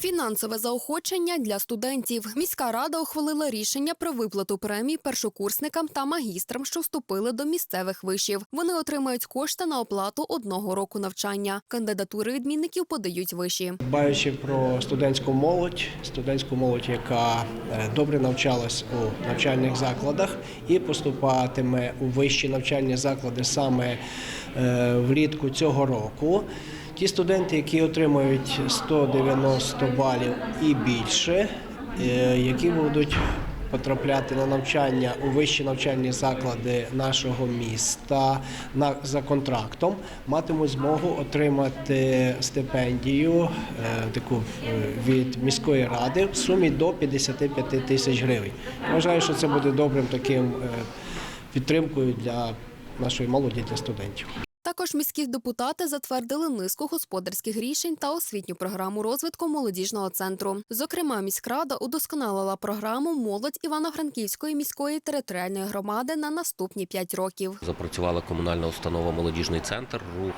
Фінансове заохочення для студентів. Міська рада ухвалила рішення про виплату премій першокурсникам та магістрам, що вступили до місцевих вишів. Вони отримають кошти на оплату одного року навчання. Кандидатури відмінників подають виші. Дбаючи про студентську молодь, студентську молодь, яка е, добре навчалась у навчальних закладах і поступатиме у вищі навчальні заклади саме е, влітку цього року. Ті студенти, які отримують 190 балів і більше, е, які будуть потрапляти на навчання у вищі навчальні заклади нашого міста на за контрактом, матимуть змогу отримати стипендію е, таку е, від міської ради в сумі до 55 тисяч гривень. Вважаю, що це буде добрим таким підтримкою для нашої молоді, для студентів. Також міські депутати затвердили низку господарських рішень та освітню програму розвитку молодіжного центру. Зокрема, міськрада удосконалила програму Молодь Івано-Франківської міської територіальної громади на наступні п'ять років. Запрацювала комунальна установа Молодіжний центр рух.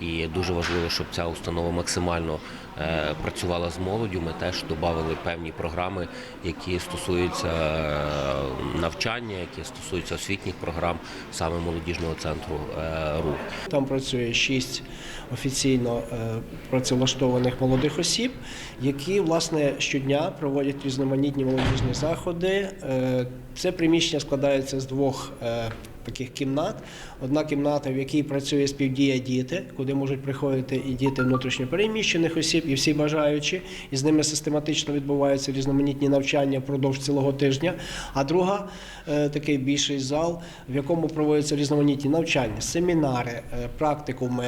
І дуже важливо, щоб ця установа максимально е, працювала з молоддю. Ми теж додали певні програми, які стосуються е, навчання, які стосуються освітніх програм саме молодіжного центру е, рух. Там працює шість офіційно е, працевлаштованих молодих осіб, які власне щодня проводять різноманітні молодіжні заходи. Е, Це приміщення складається з двох. Таких кімнат. Одна кімната, в якій працює співдія діти, куди можуть приходити і діти внутрішньопереміщених осіб, і всі бажаючі, і з ними систематично відбуваються різноманітні навчання впродовж цілого тижня. А друга е, такий більший зал, в якому проводяться різноманітні навчання, семінари, е, практикуми,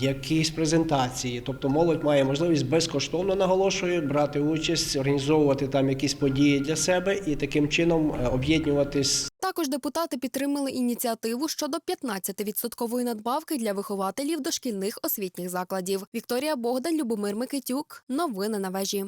якісь презентації. Тобто молодь має можливість безкоштовно наголошую брати участь, організовувати там якісь події для себе і таким чином е, об'єднуватись Також депутати підтримали ініціативу щодо 15-відсоткової надбавки для вихователів дошкільних освітніх закладів. Вікторія Богдан, Любомир Микитюк. Новини на вежі.